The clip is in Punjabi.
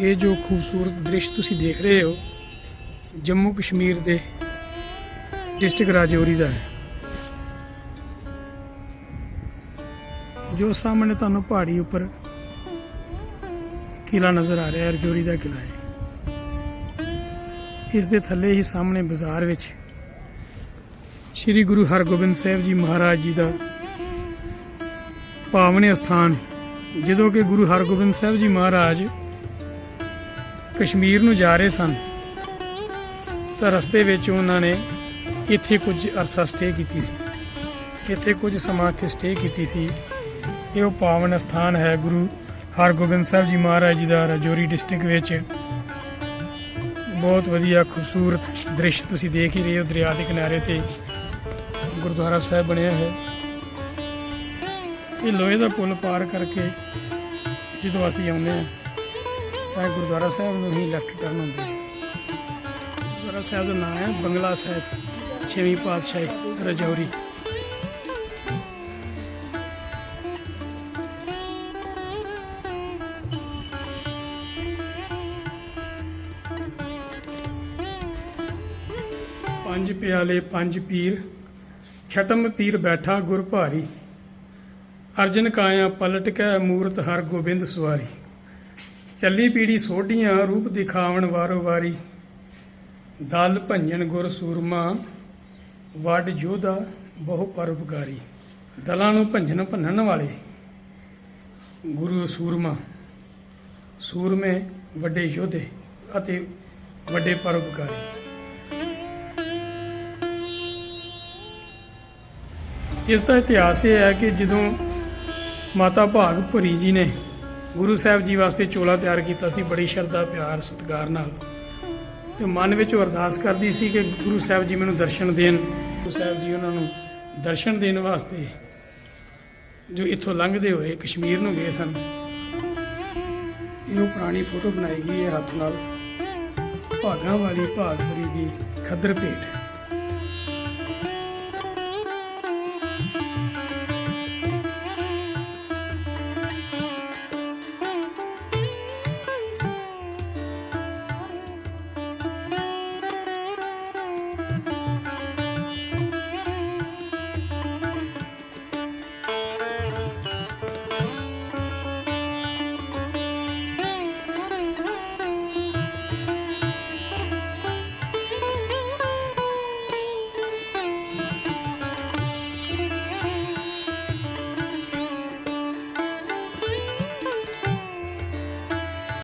ਇਹ ਜੋ ਖੂਬਸੂਰਤ ਦ੍ਰਿਸ਼ ਤੁਸੀਂ ਦੇਖ ਰਹੇ ਹੋ, ਜੰਮੂ ਕਸ਼ਮੀਰ ਦੇ ਡਿਸਟ੍ਰਿਕਟ ਰਾਜੌਰੀ ਦਾ ਹੈ। ਜੋ ਸਾਹਮਣੇ ਤੁਹਾਨੂੰ ਪਹਾੜੀ ਉੱਪਰ ਕਿਲਾ ਨਜ਼ਰ ਆ ਰਿਹਾ ਹੈ ਰਾਜੌਰੀ ਦਾ ਕਿਲਾ ਹੈ। ਇਸ ਦੇ ਥੱਲੇ ਹੀ ਸਾਹਮਣੇ ਬਾਜ਼ਾਰ ਵਿੱਚ ਸ੍ਰੀ ਗੁਰੂ ਹਰਗੋਬਿੰਦ ਸਾਹਿਬ ਜੀ ਮਹਾਰਾਜ ਜੀ ਦਾ ਪਾਵਨ ਅਸਥਾਨ, ਜਦੋਂ ਕਿ ਗੁਰੂ ਹਰਗੋਬਿੰਦ ਸਾਹਿਬ ਜੀ ਮਹਾਰਾਜ ਕਸ਼ਮੀਰ ਨੂੰ ਜਾ ਰਹੇ ਸਨ। ਤਾਂ ਰਸਤੇ ਵਿੱਚ ਉਹਨਾਂ ਨੇ ਇੱਥੇ ਕੁਝ ਅਰਸਾ ਸਟੇ ਕੀਤੀ ਸੀ। ਇੱਥੇ ਕੁਝ ਸਮਾਂ ਇੱਥੇ ਸਟੇ ਕੀਤੀ ਸੀ। ਇਹ ਉਹ ਪਾਵਨ ਸਥਾਨ ਹੈ ਗੁਰੂ ਹਰਗੋਬਿੰਦ ਸਾਹਿਬ ਜੀ ਮਹਾਰਾਜ ਜੀ ਦਾ ਰਜੌਰੀ ਡਿਸਟ੍ਰਿਕਟ ਵਿੱਚ। ਬਹੁਤ ਵਧੀਆ, ਖੂਬਸੂਰਤ ਦ੍ਰਿਸ਼ ਤੁਸੀਂ ਦੇਖ ਹੀ ਰਹੇ ਹੋ ਦਰਿਆ ਦੇ ਕਿਨਾਰੇ ਤੇ। ਗੁਰਦੁਆਰਾ ਸਾਹਿਬ ਬਣਿਆ ਹੈ। ਇਹ ਲੋਹੇ ਦਾ ਪੁਲ ਪਾਰ ਕਰਕੇ ਜਦੋਂ ਅਸੀਂ ਆਉਂਦੇ ਹਾਂ ਤਾਂ ਗੁਰਦੁਆਰਾ ਸਾਹਿਬ ਨੂੰ ਹੀ ਲੈਫਟ ਟਰਨ ਹੁੰਦਾ ਹੈ ਗੁਰਦੁਆਰਾ ਸਾਹਿਬ ਦਾ ਨਾਮ ਹੈ ਬੰਗਲਾ ਸਾਹਿਬ, ਛੇਵੀਂ ਪਾਤਸ਼ਾਹੀ ਰਜੌਰੀ। ਪੰਜ ਪਿਆਲੇ, ਪੰਜ ਪੀਰ, ਛਟਮ ਪੀਰ ਬੈਠਾ ਗੁਰ ਭਾਰੀ। ਅਰਜਨ ਕਾਇਆ ਪਲਟ ਕੇ ਮੂਰਤ ਹਰ ਗੋਬਿੰਦ ਸਵਾਰੀ। ਚੱਲੀ ਪੀੜੀ ਸੋਢੀਆਂ, ਰੂਪ ਦਿਖਾਵਣ ਵਾਰੋ ਵਾਰੀ। ਦਲ ਭੰਜਨ ਗੁਰ ਸੂਰਮਾ, ਵੱਡ ਯੋਧਾ ਬਹੁ ਪਰਉਪਕਾਰੀ। ਦਲਾਂ ਨੂੰ ਭੰਜਨ ਭੰਨਣ ਵਾਲੇ ਗੁਰੂ ਸੂਰਮਾ। ਸੂਰਮੇ ਵੱਡੇ ਯੋਧੇ ਅਤੇ ਵੱਡੇ ਪਰਉਪਕਾਰੀ। ਇਸ ਦਾ ਇਤਿਹਾਸ ਇਹ ਹੈ ਕਿ ਜਦੋਂ ਮਾਤਾ ਭਾਗਪੁਰੀ ਜੀ ਨੇ ਗੁਰੂ ਸਾਹਿਬ ਜੀ ਵਾਸਤੇ ਚੋਲਾ ਤਿਆਰ ਕੀਤਾ ਸੀ, ਬੜੀ ਸ਼ਰਧਾ, ਪਿਆਰ, ਸਤਿਕਾਰ ਨਾਲ। ਤੇ ਮਨ ਵਿੱਚ ਉਹ ਅਰਦਾਸ ਕਰਦੀ ਸੀ ਕਿ ਗੁਰੂ ਸਾਹਿਬ ਜੀ ਮੈਨੂੰ ਦਰਸ਼ਨ ਦੇਣ। ਗੁਰੂ ਸਾਹਿਬ ਜੀ ਉਹਨਾਂ ਨੂੰ ਦਰਸ਼ਨ ਦੇਣ ਵਾਸਤੇ ਜੋ ਇੱਥੋਂ ਲੰਘਦੇ ਹੋਏ ਕਸ਼ਮੀਰ ਨੂੰ ਗਏ ਸਨ। ਇਹ ਪੁਰਾਣੀ ਫੋਟੋ ਬਣਾਈ ਗਈ ਹੈ ਹੱਥ ਨਾਲ। ਭਾਗਾਂ ਵਾਲੀ ਭਾਗਪੁਰੀ ਦੀ ਖੱਦਰ ਭੇਟ।